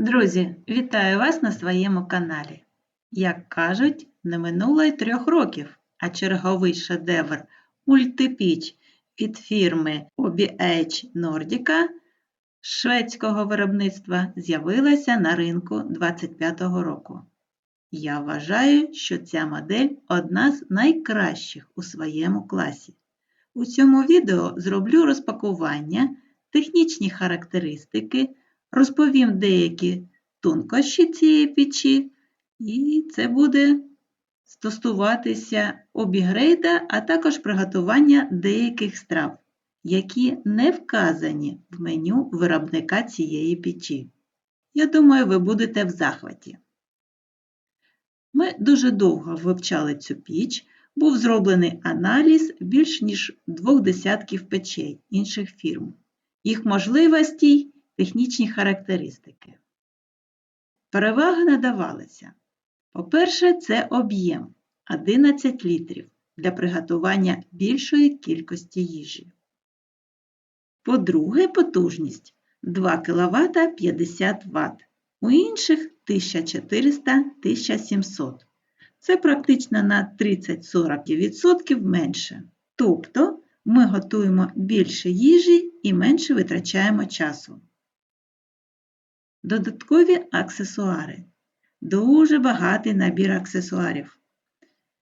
Друзі, вітаю вас на своєму каналі. Як кажуть, не минуло й трьох років, а черговий шедевр мультипіч від фірми OBH Nordica шведського виробництва з'явилася на ринку 25-го року. Я вважаю, що ця модель одна з найкращих у своєму класі. У цьому відео зроблю розпакування, технічні характеристики, розповім деякі тонкощі цієї печі, і це буде стосуватися обігрейда, а також приготування деяких страв, які не вказані в меню виробника цієї печі. Я думаю, ви будете в захваті. Ми дуже довго вивчали цю піч, був зроблений аналіз більш ніж двох десятків печей інших фірм, їх можливостей, технічні характеристики. Переваги надавалися. По-перше, це об'єм 11 літрів для приготування більшої кількості їжі. По-друге, потужність 2 кВт 50 Вт, у інших 1400-1700. Це практично на 30-40% менше. Тобто ми готуємо більше їжі і менше витрачаємо часу. Додаткові аксесуари. Дуже багатий набір аксесуарів.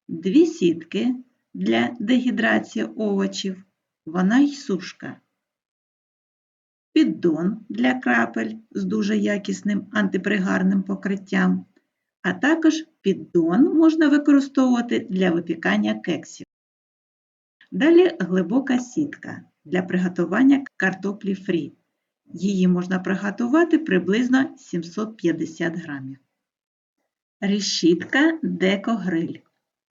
Дві сітки для дегідрації овочів, вона й сушка. Піддон для крапель з дуже якісним антипригарним покриттям, а також піддон можна використовувати для випікання кексів. Далі глибока сітка для приготування картоплі фрі. Її можна приготувати приблизно 750 грамів. Решітка декогриль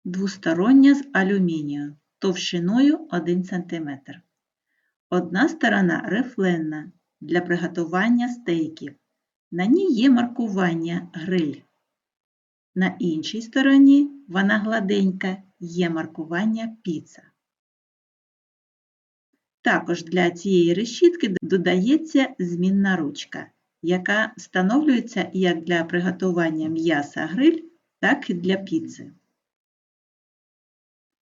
двостороння з алюмінію товщиною 1 см. Одна сторона рифленна для приготування стейків. На ній є маркування гриль. На іншій стороні вона гладенька, є маркування піца. Також для цієї решітки додається змінна ручка, яка встановлюється як для приготування м'яса гриль, так і для піци.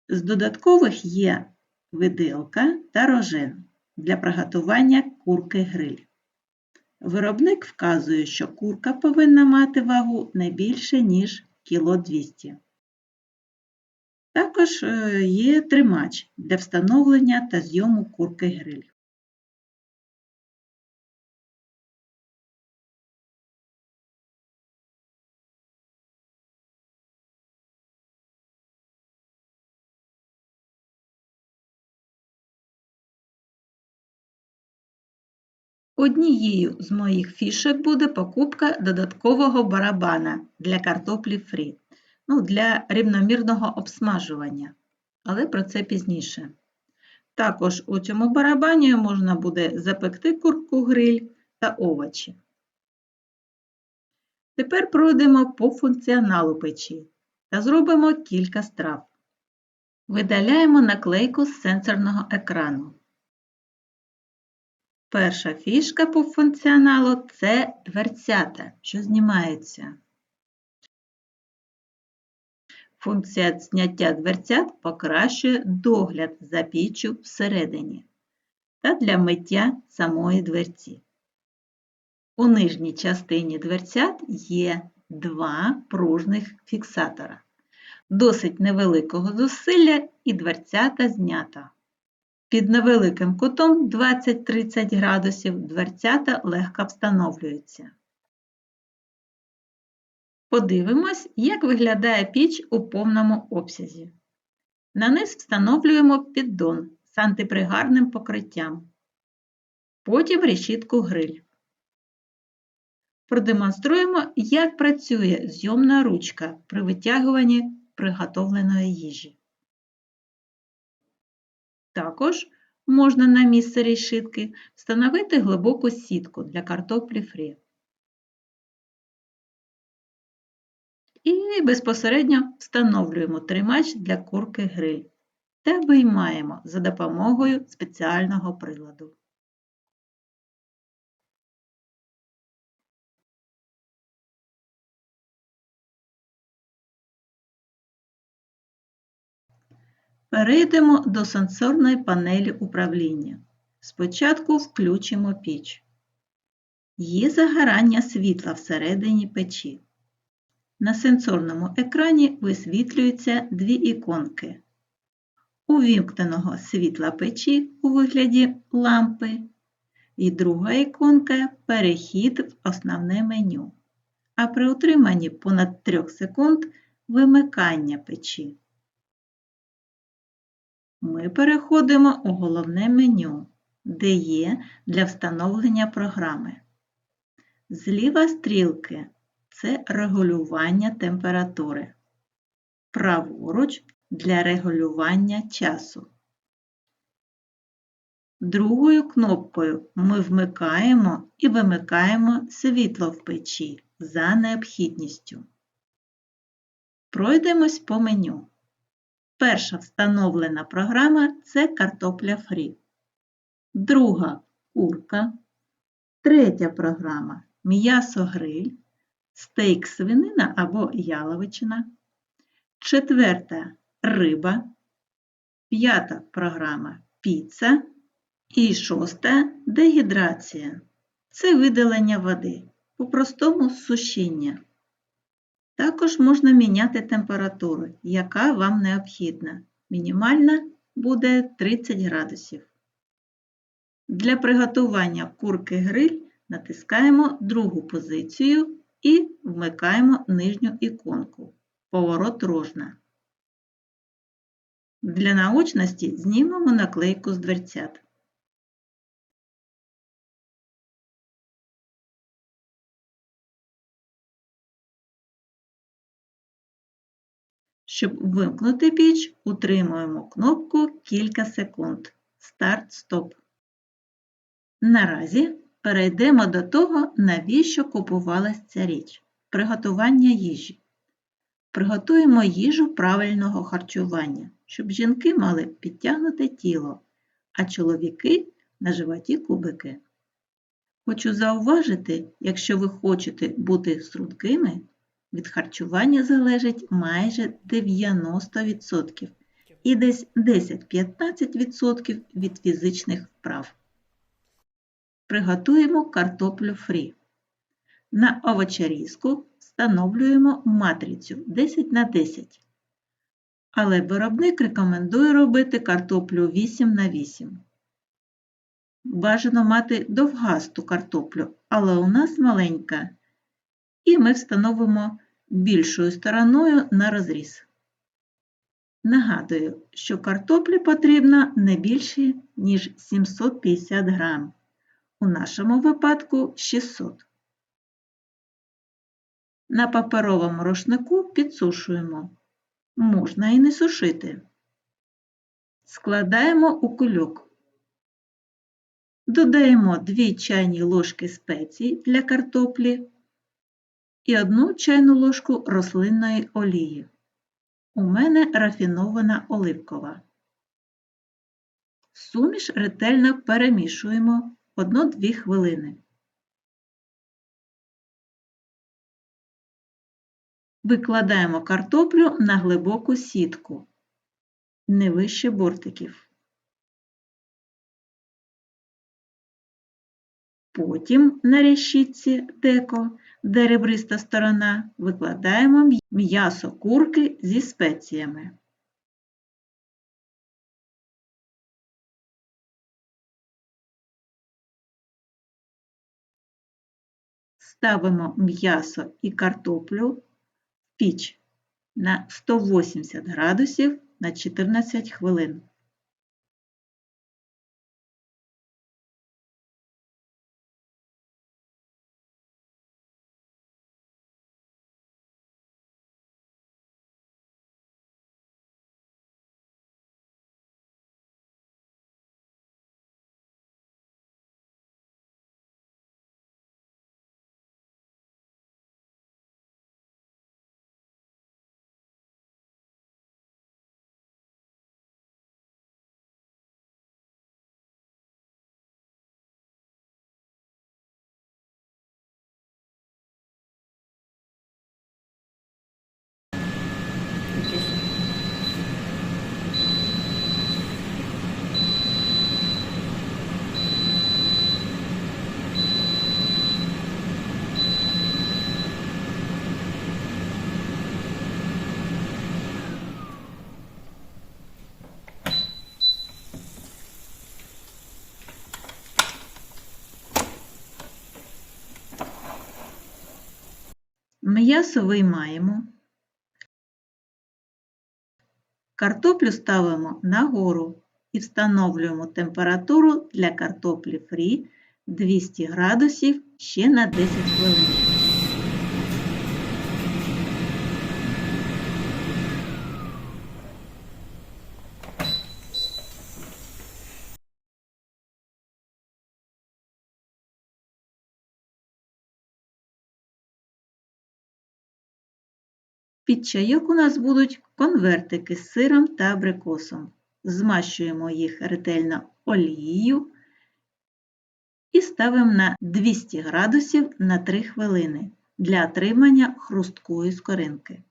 З додаткових є виделка та рожен для приготування курки гриль. Виробник вказує, що курка повинна мати вагу не більше, ніж кіло 200 Також е, є тримач для встановлення та зйому курки гриль. Однією з моїх фішок буде покупка додаткового барабана для картоплі фрі, ну, для рівномірного обсмажування, але про це пізніше. Також у цьому барабані можна буде запекти курку гриль та овочі. Тепер пройдемо по функціоналу печі та зробимо кілька страв. Видаляємо наклейку з сенсорного екрану. Перша фішка по функціоналу це дверцята, що знімаються. Функція зняття дверцят покращує догляд за піччю всередині та для миття самої дверці. У нижній частині дверцят є два пружних фіксатора. Досить невеликого зусилля і дверцята знята. Під невеликим кутом 20-30 градусів дверцята легко встановлюються. Подивимось, як виглядає піч у повному обсязі. На низ встановлюємо піддон з антипригарним покриттям. Потім решітку гриль. Продемонструємо, як працює зйомна ручка при витягуванні приготовленої їжі. Також можна на місце решітки встановити глибоку сітку для картоплі фрі. І безпосередньо встановлюємо тримач для курки гриль та виймаємо за допомогою спеціального приладу. Перейдемо до сенсорної панелі управління. Спочатку включимо піч. Є загорання світла всередині печі. На сенсорному екрані висвітлюються дві іконки. Увімкненого світла печі у вигляді лампи і друга іконка Перехід в основне меню. А при утриманні понад 3 секунд вимикання печі. Ми переходимо у головне меню, де є для встановлення програми. Зліва стрілки це регулювання температури. Праворуч для регулювання часу. Другою кнопкою ми вмикаємо і вимикаємо світло в печі за необхідністю. Пройдемось по меню. Перша встановлена програма це картопля фрі. Друга курка. Третя програма м'ясо-гриль, стейк свинина або яловичина. Четверта риба. П'ята програма піца. І шоста дегідрація. Це видалення води, по-простому сушіння. Також можна міняти температуру, яка вам необхідна. Мінімальна буде 30 градусів. Для приготування курки гриль натискаємо другу позицію і вмикаємо нижню іконку Поворот рожна. Для наочності знімемо наклейку з дверцят. Щоб вимкнути піч, утримуємо кнопку кілька секунд. Старт-стоп. Наразі перейдемо до того, навіщо купувалась ця річ приготування їжі. Приготуємо їжу правильного харчування, щоб жінки мали підтягнуте тіло, а чоловіки на животі кубики. Хочу зауважити, якщо ви хочете бути стрункими, від харчування залежить майже 90% і десь 10-15% від фізичних вправ. Приготуємо картоплю фрі. На овочерізку встановлюємо матрицю 10 на 10. Але виробник рекомендує робити картоплю 8 на 8. Бажано мати довгасту картоплю, але у нас маленька і ми встановимо більшою стороною на розріз. Нагадую, що картоплі потрібно не більше, ніж 750 грам, у нашому випадку 600. На паперовому рушнику підсушуємо. Можна і не сушити. Складаємо у кульок. Додаємо 2 чайні ложки спецій для картоплі і 1 чайну ложку рослинної олії. У мене рафінована оливкова. Суміш ретельно перемішуємо 1-2 хвилини. Викладаємо картоплю на глибоку сітку, не вище бортиків. Потім на решітці деко, де сторона, викладаємо м'ясо курки зі спеціями. Ставимо м'ясо і картоплю в піч на 180 градусів на 14 хвилин. М'ясо виймаємо. Картоплю ставимо нагору і встановлюємо температуру для картоплі фрі 200 градусів ще на 10 хвилин. Під чайок у нас будуть конвертики з сиром та абрикосом. Змащуємо їх ретельно олією і ставимо на 200 градусів на 3 хвилини для отримання хрусткої скоринки.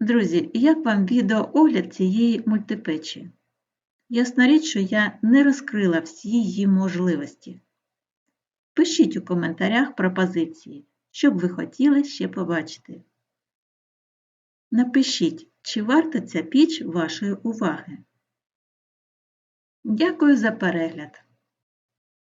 Друзі, як вам відеоогляд цієї мультипечі? Ясна річ, що я не розкрила всі її можливості. Пишіть у коментарях пропозиції, що б ви хотіли ще побачити. Напишіть, чи варта ця піч вашої уваги. Дякую за перегляд!